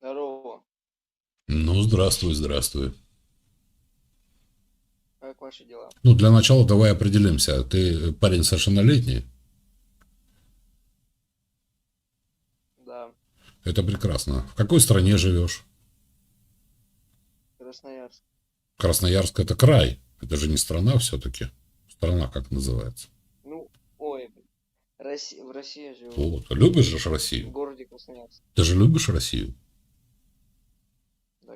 Здорово. Ну, здравствуй, здравствуй. Как ваши дела? Ну, для начала давай определимся. Ты парень совершеннолетний? Да, Это прекрасно. В какой стране живешь? Красноярск. Красноярск это край. Это же не страна все-таки. Страна как называется? Ну, ой. Росси- в России живу. Вот. Любишь же ж В Россию? городе Красноярск. Ты же любишь Россию?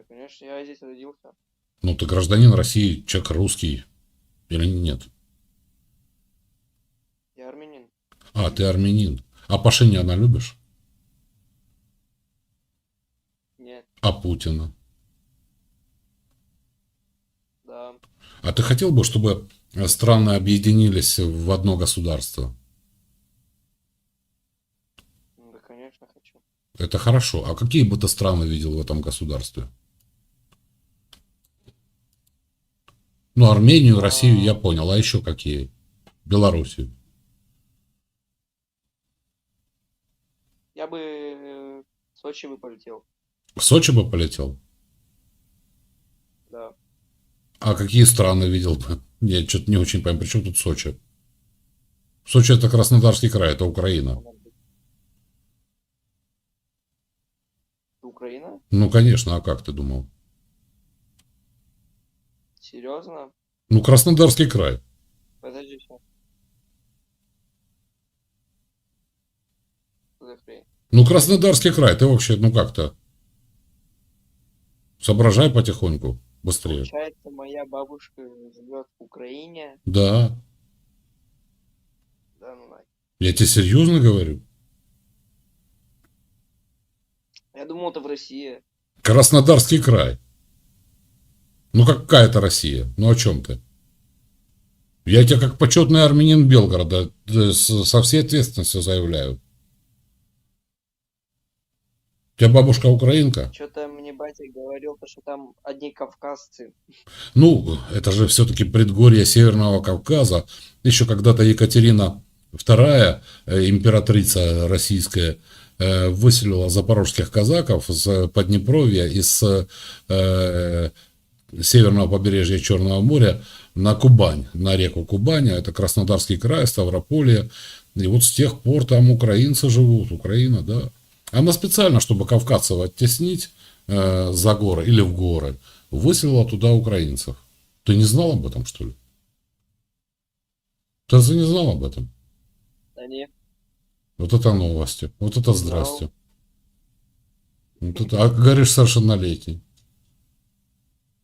Да, конечно, я здесь родился. Ну, ты гражданин России, человек русский. Или нет? Я армянин. А, ты армянин. А Пашиняна любишь? Нет, А Путина? да. А ты хотел бы, чтобы страны объединились в одно государство? Ну, да, конечно, хочу. Это хорошо. А какие бы ты страны видел в этом государстве? Ну, Армению, Россию я понял. А еще какие? Белоруссию. Я бы э, в Сочи бы полетел. В Сочи бы полетел? Да. А какие страны видел бы? Я что-то не очень понимаю. При чем тут Сочи? Сочи это Краснодарский край, это Украина. Украина? Ну, конечно, а как ты думал? Серьезно? Ну, Краснодарский край. Подожди сейчас. Ну, Краснодарский край, ты вообще, ну как-то. Соображай потихоньку, быстрее. Получается, моя бабушка живет в Украине. Да, Да, ну нафиг. я тебе серьезно говорю. Я думал, это в России. Краснодарский край. Ну какая это Россия? Ну о чем ты? Я тебе как почетный армянин Белгорода э, со всей ответственностью заявляю. У тебя бабушка украинка? Что-то мне батя говорил, то, что там одни кавказцы. Ну, это же все-таки предгорье Северного Кавказа. Еще когда-то Екатерина II, э, императрица российская, э, выселила запорожских казаков с Поднепровья и с э, северного побережья Черного моря на Кубань, на реку Кубань, а это Краснодарский край, Ставрополье. И вот с тех пор там украинцы живут, Украина, да. Она специально, чтобы кавказцев оттеснить э, за горы или в горы, выселила туда украинцев. Ты не знал об этом, что ли? Ты не знал об этом? Да не. Вот это новости. Вот это здрасте. Вот это, а говоришь, совершеннолетний.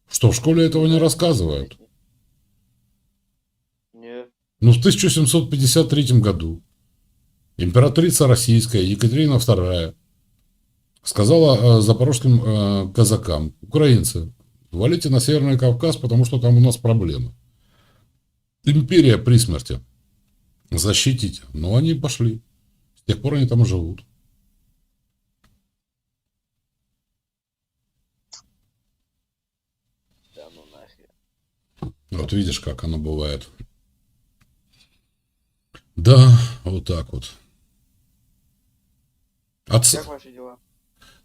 Что, в школе этого не рассказывают? Не. Ну, в 1753 году императрица российская Екатерина II сказала э, запорожским э, казакам, украинцы, валите на Северный Кавказ, потому что там у нас проблемы. Империя при смерти. Защитите. Но они пошли. С тех пор они там и живут. Да ну нахер. Вот видишь, как оно бывает. Да, вот так вот. Отцы- Как ваши дела?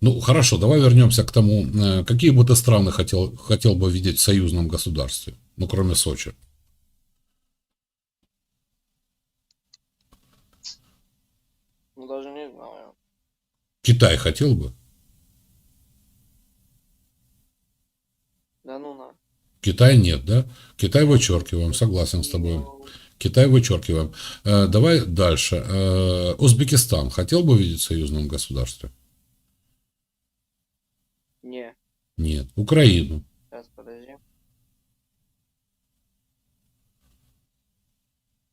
Ну, хорошо, давай вернемся к тому, э, какие бы ты страны хотел, хотел бы видеть в союзном государстве, ну, кроме Сочи. Ну даже не знаю. Китай хотел бы? Да ну на. Китай нет, да? Китай вычеркиваем, согласен с тобой. Китай вычеркиваем. Э, давай дальше. Э, Узбекистан хотел бы видеть в союзном государстве? Не. Нет. Украину. Сейчас, подожди.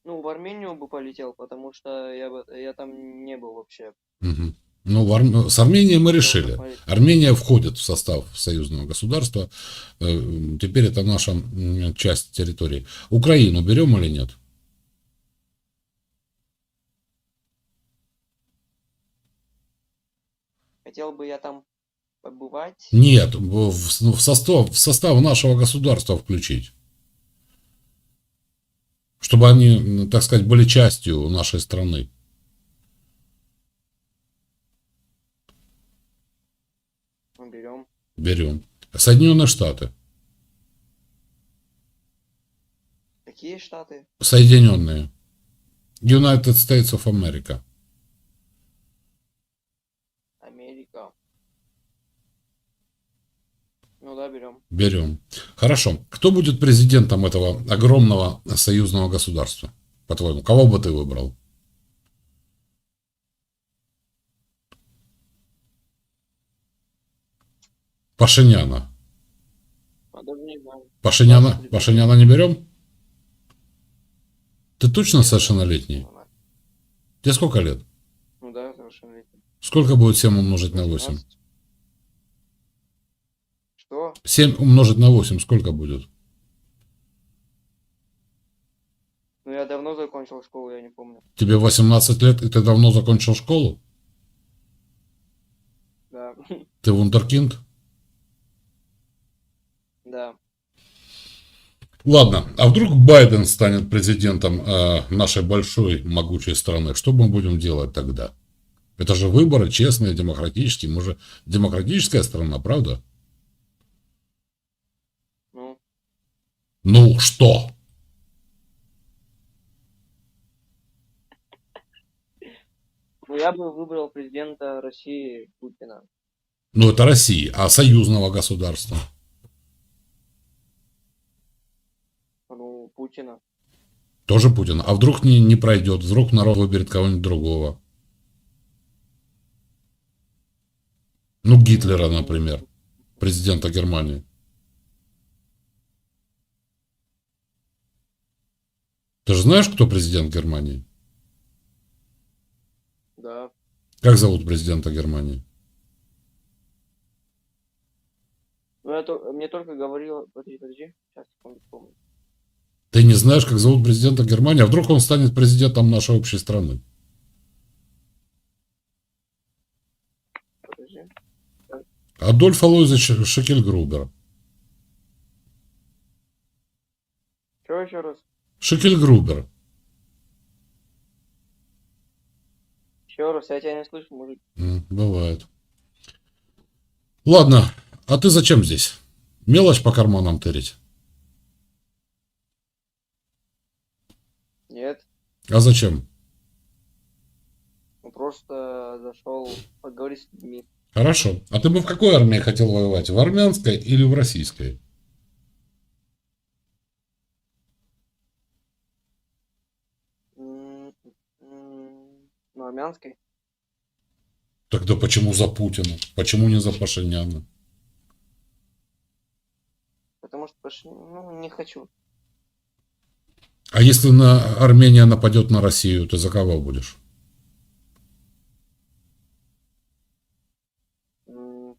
Ну, в Армению бы полетел, потому что я, бы, я там не был вообще. Мгм. Ну, Ар- с Арменией мы решили. Армения входит в состав союзного государства. Э, Теперь это наша часть территории. Украину берем или нет? Хотел бы я там побывать. Нет, в, в- ну, состав, в состав нашего государства включить. Чтобы они, так сказать, были частью нашей страны. Берем. Соединенные Штаты. Какие штаты? Соединенные. United States of America. Америка. Ну да, берем. Берем. Хорошо. Кто будет президентом этого огромного союзного государства? По-твоему, кого бы ты выбрал? Пашиняна. Пашиняна, Пашиняна не берем? Ты точно совершеннолетний? Тебе сколько лет? Ну да, совершеннолетний. Сколько будет 7 умножить на 8? 18. Что? 7 умножить на 8 сколько будет? Ну я давно закончил школу, я не помню. Тебе 18 лет, и ты давно закончил школу? Да. Ты вундеркинд? Да. Ладно, а вдруг Байден станет президентом э, нашей большой могучей страны? Что мы будем делать тогда? Это же выборы честные, демократические. Мы же демократическая страна, правда? Ну, Ну что? ну я бы выбрал президента России Путина. Ну это Россия, а союзного государства? Ну, Путина. Тоже Путин. А вдруг не, не пройдет? Вдруг народ выберет кого-нибудь другого? Ну, Гитлера, например, президента Германии. Ты же знаешь, кто президент Германии? Да. Как зовут президента Германии? Ну, я то- мне только говорил... Подожди, подожди. Сейчас, секунду, помню. Ты не знаешь, как зовут президента Германии? А вдруг он станет президентом нашей общей страны? Адольф Алойзович Шекельгрубер. Что еще раз? Шекельгрубер. Еще раз, я тебя не слышу, мужик. Бывает. Ладно, а ты зачем здесь? Мелочь по карманам тырить? Нет. А зачем? Ну, просто зашел поговорить с людьми. Хорошо. А ты бы в какой армии хотел воевать? В армянской или в российской? М, м, Ну, армянской. Тогда почему за Путина? Почему не за Пашиняна? Потому что пош- ну, не хочу. А если на Армения нападет на Россию, ты за кого будешь? Ну,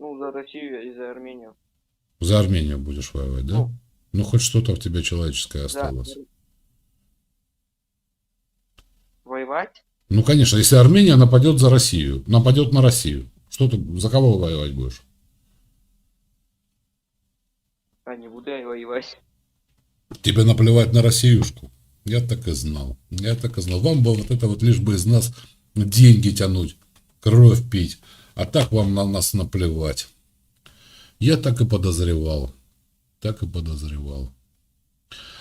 за Россию и за Армению. За Армению будешь воевать, да? Ну. Ну, хоть что-то в тебе человеческое осталось. Воевать? Ну, конечно, если Армения нападет за Россию, нападет на Россию, что ты, за кого воевать будешь? А не буду я воевать. Тебе наплевать на Россиюшку. Я так и знал. Я так и знал. Вам бы вот это вот лишь бы из нас деньги тянуть, кровь пить. А так вам на нас наплевать. Я так и подозревал. Так и подозревал.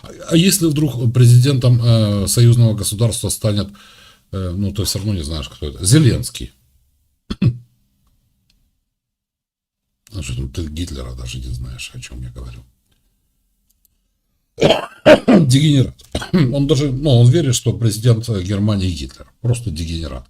А, а если вдруг президентом э, союзного государства станет, э, ну ты все равно не знаешь, кто это, Зеленский. Там, ты Гитлера даже не знаешь, о чем я говорю. Дегенерат. Он даже, ну, он верит, что президент Германии Гитлер. Просто дегенерат.